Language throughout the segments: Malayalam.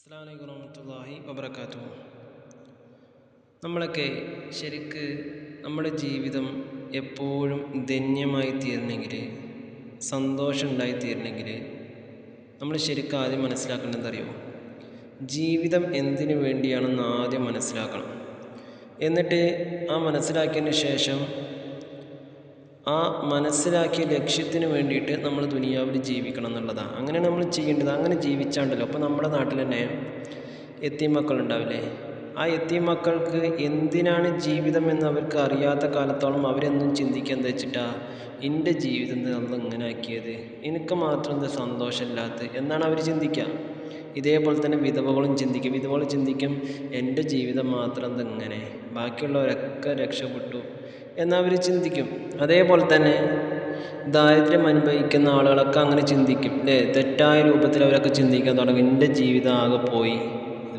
അസ്സാം വലൈക്കും വറഹമത്തല്ലാഹി വബർക്കാത്തു നമ്മളൊക്കെ ശരിക്ക് നമ്മുടെ ജീവിതം എപ്പോഴും ധന്യമായി തീരണമെങ്കിൽ സന്തോഷം ഉണ്ടായി തീരണമെങ്കിൽ നമ്മൾ ശരിക്കും ആദ്യം മനസ്സിലാക്കേണ്ടത് അറിയുമോ ജീവിതം എന്തിനു വേണ്ടിയാണെന്ന് ആദ്യം മനസ്സിലാക്കണം. എന്നിട്ട് ആ മനസ്സിലാക്കിയതിന് ശേഷം ആ മനസ്സിലാക്കിയ ലക്ഷ്യത്തിന് വേണ്ടിയിട്ട് നമ്മൾ ദുനിയാവിൽ ജീവിക്കണം എന്നുള്ളതാണ് അങ്ങനെ നമ്മൾ ചെയ്യേണ്ടത്. അങ്ങനെ ജീവിച്ചാണ്ടല്ലോ. അപ്പോൾ നമ്മുടെ നാട്ടിൽ തന്നെ എത്തിയ മക്കളുണ്ടാവില്ലേ ആ എത്തിയ മക്കൾക്ക് എന്തിനാണ് ജീവിതം എന്ന് അവർക്ക് അറിയാത്ത കാലത്തോളം അവരെന്നും ചിന്തിക്കുക എന്താ വെച്ചിട്ടാ? എന്റെ ജീവിതം നമ്മൾ ഇങ്ങനെ ആക്കിയത്. എനിക്ക് മാത്രം എന്താ സന്തോഷമില്ലാത്ത എന്നാണ് അവർ ചിന്തിക്കുക ഇതേപോലെ തന്നെ വിധവകളും ചിന്തിക്കും. വിധവകൾ ചിന്തിക്കും എന്റെ ജീവിതം മാത്രം എന്തെങ്ങനെ ബാക്കിയുള്ളവരൊക്കെ രക്ഷപ്പെട്ടു. എന്നവർ ചിന്തിക്കും. അതേപോലെ തന്നെ ദാരിദ്ര്യം അനുഭവിക്കുന്ന ആളുകളൊക്കെ അങ്ങനെ ചിന്തിക്കും. അല്ലേ തെറ്റായ രൂപത്തിൽ അവരൊക്കെ ചിന്തിക്കാൻ തുടങ്ങും. എന്റെ ജീവിതം ആകെ പോയി.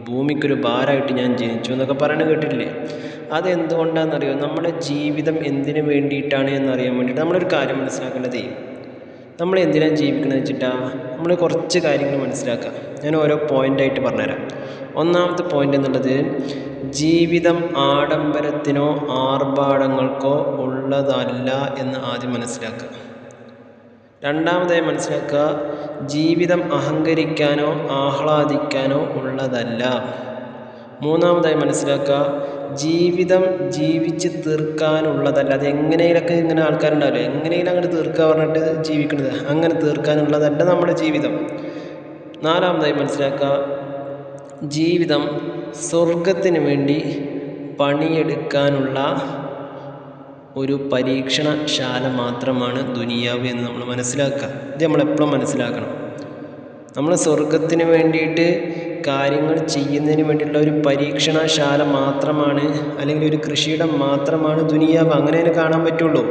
ഭൂമിക്കൊരു ഭാരമായിട്ട് ഞാൻ ജനിച്ചു എന്നൊക്കെ പറയണ കേട്ടിട്ടില്ലേ? അതെന്തുകൊണ്ടാണെന്നറിയോ? നമ്മുടെ ജീവിതം എന്തിനു വേണ്ടിയിട്ടാണ് എന്നറിയാൻ വേണ്ടിയിട്ട് നമ്മളൊരു കാര്യം മനസ്സിലാക്കേണ്ടത് നമ്മൾ എന്തിനാണ് ജീവിക്കുന്നത് വെച്ചിട്ടാ? നമ്മൾ കുറച്ച് കാര്യങ്ങൾ മനസ്സിലാക്കുക. ഞാൻ ഓരോ പോയിന്റായിട്ട് പറഞ്ഞുതരാം. ഒന്നാമത്തെ പോയിന്റ് എന്നുള്ളത് ജീവിതം ആഡംബരത്തിനോ ആർഭാടങ്ങൾക്കോ ഉള്ളതല്ല എന്ന് ആദ്യം മനസ്സിലാക്കുക. രണ്ടാമതായി മനസ്സിലാക്കുക ജീവിതം അഹങ്കരിക്കാനോ ആഹ്ലാദിക്കാനോ ഉള്ളതല്ല. മൂന്നാമതായി മനസ്സിലാക്കുക ജീവിതം ജീവിച്ച് തീർക്കാനുള്ളതല്ല. അത് എങ്ങനെയൊക്കെ ഇങ്ങനെ ആൾക്കാരുണ്ടാവില്ല? എങ്ങനെയെങ്കിലും അങ്ങോട്ട് തീർക്കുക പറഞ്ഞിട്ട് ജീവിക്കുന്നത്. അങ്ങനെ തീർക്കാനുള്ളതല്ല നമ്മുടെ ജീവിതം. നാലാമതായി മനസ്സിലാക്കുക ജീവിതം സ്വർഗത്തിന് വേണ്ടി പണിയെടുക്കാനുള്ള ഒരു പരീക്ഷണശാല മാത്രമാണ് ദുനിയാവ് എന്ന് നമ്മൾ മനസ്സിലാക്കുക. ഇത് നമ്മളെപ്പോഴും മനസ്സിലാക്കണം. നമ്മൾ സ്വർഗത്തിന് വേണ്ടിയിട്ട് കാര്യങ്ങൾ ചെയ്യുന്നതിന് വേണ്ടിയിട്ടുള്ള ഒരു പരീക്ഷണശാല മാത്രമാണ് അല്ലെങ്കിൽ ഒരു കൃഷിയിടം മാത്രമാണ് ദുനിയാവ്. അങ്ങനെ തന്നെ കാണാൻ പറ്റുള്ളൂ.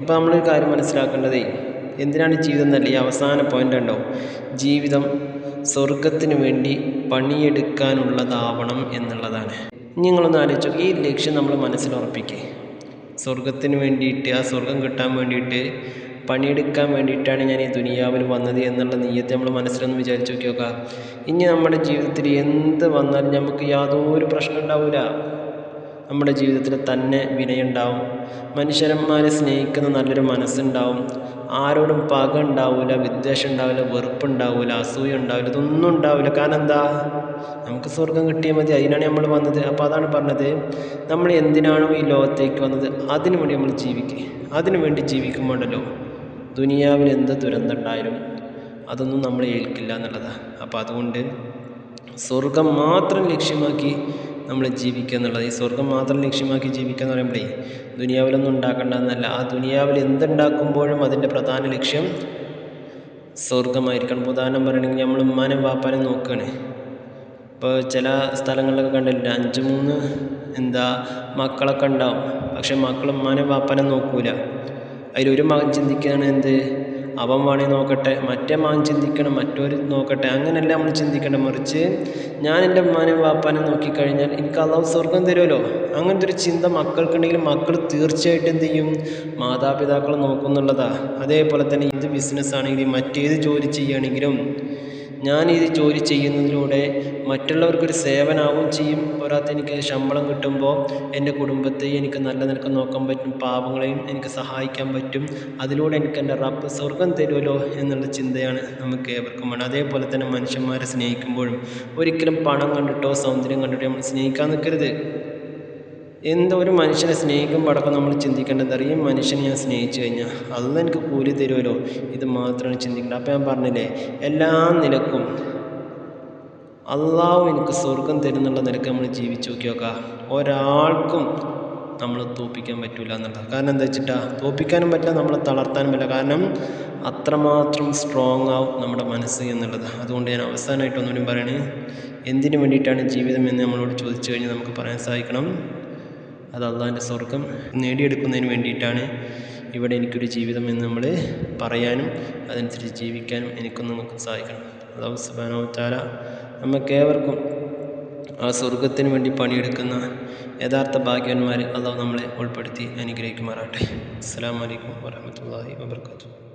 ഇപ്പം നമ്മളൊരു കാര്യം മനസ്സിലാക്കേണ്ടതേ എന്തിനാണ് ജീവിതം എന്നല്ല ഈ അവസാന പോയിന്റ് ഉണ്ടോ? ജീവിതം സ്വർഗത്തിന് വേണ്ടി പണിയെടുക്കാനുള്ളതാവണം എന്നുള്ളതാണ്. നിങ്ങളൊന്ന് ആലോചിച്ചു ഈ ലക്ഷ്യം നമ്മൾ മനസ്സിൽ ഉറപ്പിക്കേ. സ്വർഗത്തിന് വേണ്ടിയിട്ട് ആ സ്വർഗം കിട്ടാൻ വേണ്ടിയിട്ട് പണിയെടുക്കാൻ വേണ്ടിയിട്ടാണ് ഞാൻ ഈ ദുനിയാവിൽ വന്നത് എന്നുള്ള നീയത്തെ നമ്മൾ മനസ്സിലൊന്ന് വിചാരിച്ച് നോക്കി നോക്കാം. ഇനി നമ്മുടെ ജീവിതത്തിൽ എന്ത് വന്നാലും നമുക്ക് യാതൊരു പ്രശ്നം ഉണ്ടാവില്ല നമ്മുടെ ജീവിതത്തിൽ തന്നെ വിനയുണ്ടാവും. മനുഷ്യന്മാരെ സ്നേഹിക്കുന്ന നല്ലൊരു മനസ്സുണ്ടാവും. ആരോടും പക ഉണ്ടാവില്ല വിദ്വേഷം ഉണ്ടാവില്ല വെറുപ്പുണ്ടാവില്ല അസൂയ ഉണ്ടാവില്ല ഇതൊന്നും ഉണ്ടാവില്ല കാരണം എന്താ? നമുക്ക് സ്വർഗം കിട്ടിയാൽ മതി. അതിനാണ് നമ്മൾ വന്നത്. അപ്പോൾ അതാണ് പറഞ്ഞത്. നമ്മൾ എന്തിനാണോ ഈ ലോകത്തേക്ക് വന്നത്? അതിനു വേണ്ടി നമ്മൾ ജീവിക്കുക അതിനു വേണ്ടി ജീവിക്കുമ്പോണ്ടല്ലോ. ദുനിയാവിൽ എന്ത് ദുരന്തമുണ്ടായാലും അതൊന്നും നമ്മൾ ഏൽക്കില്ല എന്നുള്ളതാണ് അപ്പോൾ അതുകൊണ്ട് സ്വർഗം മാത്രം ലക്ഷ്യമാക്കി നമ്മൾ ജീവിക്കുക എന്നുള്ളത് ഈ സ്വർഗം മാത്രം ലക്ഷ്യമാക്കി ജീവിക്കുക എന്ന് പറയുമ്പോഴേ ദുനിയാവിലൊന്നും ഉണ്ടാക്കേണ്ട എന്നല്ല. ആ ദുനിയാവിൽ എന്തുണ്ടാക്കുമ്പോഴും അതിന്റെ പ്രധാന ലക്ഷ്യം സ്വർഗമായിരിക്കണം ഉദാഹരണം പറയണമെങ്കിൽ നമ്മൾ ഉമ്മാനും വാപ്പാനും നോക്കുകയാണ്. ഇപ്പോൾ ചില സ്ഥലങ്ങളിലൊക്കെ കണ്ടില്ല അഞ്ച് മൂന്ന് എന്താ മക്കളൊക്കെ ഉണ്ടാവും. പക്ഷെ മക്കളും ഉമ്മാനും വാപ്പാനും നോക്കൂല. അതിലൊരു മകൻ ചിന്തിക്കുകയാണ് എന്ത്? അവൻ വേണേ നോക്കട്ടെ മറ്റേ മാൻ ചിന്തിക്കണം മറ്റൊരു നോക്കട്ടെ അങ്ങനെയല്ല നമ്മൾ ചിന്തിക്കേണ്ട മറിച്ച് ഞാൻ എന്റെ ഉമ്മാനെ വാപ്പാനെ നോക്കിക്കഴിഞ്ഞാൽ എനിക്ക് അള്ളാഹു സ്വർഗം തരുമല്ലോ. അങ്ങനത്തെ ഒരു ചിന്ത മക്കൾക്കുണ്ടെങ്കിൽ മക്കൾ തീർച്ചയായിട്ടും എന്ത് ചെയ്യും? മാതാപിതാക്കളെ നോക്കുന്നുള്ളതാ. അതേപോലെ തന്നെ ഇത് ബിസിനസ് ആണെങ്കിലും മറ്റേത് ജോലി ചെയ്യുകയാണെങ്കിലും ഞാൻ ഇത് ജോലി ചെയ്യുന്നതിലൂടെ മറ്റുള്ളവർക്കൊരു സേവനാവും ചെയ്യും. പോരാത്ത എനിക്ക് ശമ്പളം കിട്ടുമ്പോൾ എന്റെ കുടുംബത്തെ എനിക്ക് നല്ല നിലയ്ക്ക് നോക്കാൻ പറ്റും. പാവങ്ങളെയും എനിക്ക് സഹായിക്കാൻ പറ്റും. അതിലൂടെ എനിക്ക് എന്റെ റബ്ബ് സ്വർഗം തരുമല്ലോ എന്നുള്ള ചിന്തയാണ് നമുക്ക് ഏവർക്കും വേണം അതേപോലെ തന്നെ മനുഷ്യന്മാരെ സ്നേഹിക്കുമ്പോഴും ഒരിക്കലും പണം കണ്ടിട്ടോ സൗന്ദര്യം കണ്ടിട്ടോ നമ്മൾ സ്നേഹിക്കാൻ നിൽക്കരുത്. എന്തോ ഒരു മനുഷ്യനെ സ്നേഹിക്കുമ്പോൾ അടക്കം നമ്മൾ ചിന്തിക്കേണ്ടത് അറിയും. മനുഷ്യനെ ഞാൻ സ്നേഹിച്ചു കഴിഞ്ഞാൽ അതൊന്നും എനിക്ക് കൂലി തരുമല്ലോ. ഇത് മാത്രമാണ് ചിന്തിക്കേണ്ടത്. അപ്പോൾ ഞാൻ പറഞ്ഞില്ലേ എല്ലാ നിലക്കും അള്ളാഹു എനിക്ക് സ്വർഗം തരുന്നുള്ള നിലയ്ക്ക് നമ്മൾ ജീവിച്ചു നോക്കി നോക്കുക ഒരാൾക്കും നമ്മൾ തോപ്പിക്കാൻ പറ്റില്ല എന്നുള്ളത്. കാരണം എന്താ വെച്ചിട്ടാ? തോപ്പിക്കാനും പറ്റില്ല നമ്മൾ തളർത്താനും പറ്റില്ല. കാരണം അത്രമാത്രം സ്ട്രോങ് ആവും നമ്മുടെ മനസ്സ് എന്നുള്ളത്. അതുകൊണ്ട് ഞാൻ അവസാനമായിട്ട് ഒന്നുകൂടി പറയണേ എന്തിനു വേണ്ടിയിട്ടാണ് ജീവിതം എന്ന് നമ്മളോട് ചോദിച്ചു കഴിഞ്ഞാൽ നമുക്ക് പറയാൻ സാധിക്കണം. അത് അള്ളാഹിന്റെ സ്വർഗം നേടിയെടുക്കുന്നതിന് വേണ്ടിയിട്ടാണ് ഇവിടെ എനിക്കൊരു ജീവിതം എന്ന് നമ്മൾ പറയാനും അതനുസരിച്ച് ജീവിക്കാനും എനിക്കും നമുക്ക് സഹായിക്കണം അള്ളാഹു സുബാനോ താര നമുക്കേവർക്കും ആ സ്വർഗത്തിന് വേണ്ടി പണിയെടുക്കുന്ന യഥാർത്ഥ ഭാഗ്യവന്മാർ അള്ളാഹു നമ്മളെ ഉൾപ്പെടുത്തി അനുഗ്രഹിക്കുമാറാട്ടെ അസ്സാം വലൈക്കും വാഹമത്തല്ലാഹി വാബർക്കാത്തു